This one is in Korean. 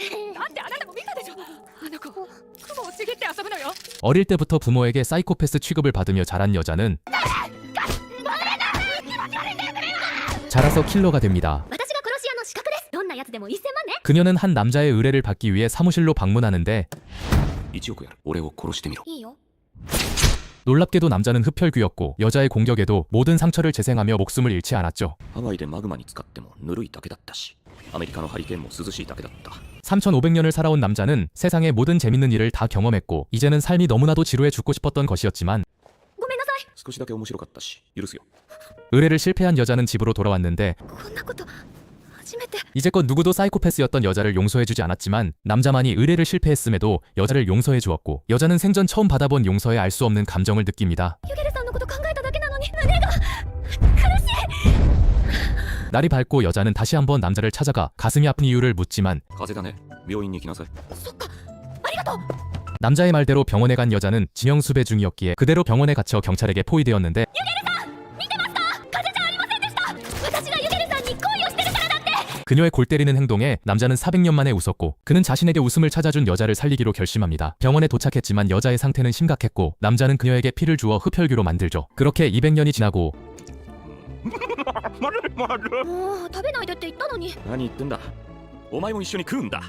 だってあなたも見たでしょあの子雲をちぎって遊ぶのよ 어릴 때부터 부모에게 사이코패스 취급을 받으며 자란 여자는 자라서 킬러가 됩니다. 私が殺し屋の資格ですどんなやつでも1000万ね 그녀는 한 남자의 의뢰를 받기 위해 사무실로 방문하는데 1億やる俺を殺してみろいいよ 놀랍게도 남자는 흡혈귀였고 여자의 공격에도 모든 상처를 재생하며 목숨을 잃지 않았죠. ハワイでマグマに使ってもぬるいだけだったしアメリカのハリケーンも涼しいだけだった 3500년을 살아온 남자는 세상의 모든 재밌는 일을 다 경험했고 이제는 삶이 너무나도 지루해 죽고 싶었던 것이었지만 ごめんなさい少しだけ面白かったし許すよ 의뢰를 실패한 여자는 집으로 돌아왔는데 こんなこと初めて 이제껏 누구도 사이코패스였던 여자를 용서해주지 않았지만 남자만이 의뢰를 실패했음에도 여자를 용서해 주었고 여자는 생전 처음 받아본 용서에 알 수 없는 감정을 느낍니다. ユゲルさんのこと考え 날이 밝고 여자는 다시 한번 남자를 찾아가 가슴이 아픈 이유를 묻지만 風邪だね病院に行きなさいそっかありがとう 남자의 말대로 병원에 간 여자는 진형 수배 중이었기에 그대로 병원에 갇혀 경찰에게 포위되었는데 私がユゲルさんに恋をしてるからだって 그녀의 골 때리는 행동에 남자는 400년 만에 웃었고 그는 자신에게 웃음을 찾아준 여자를 살리기로 결심합니다. 병원에 도착했지만 여자의 상태는 심각했고 남자는 그녀에게 피를 주어 흡혈귀로 만들죠. 그렇게 200년이 지나고 もう食べないでって言ったのに。何言ってんだ。お前も一緒に食うんだ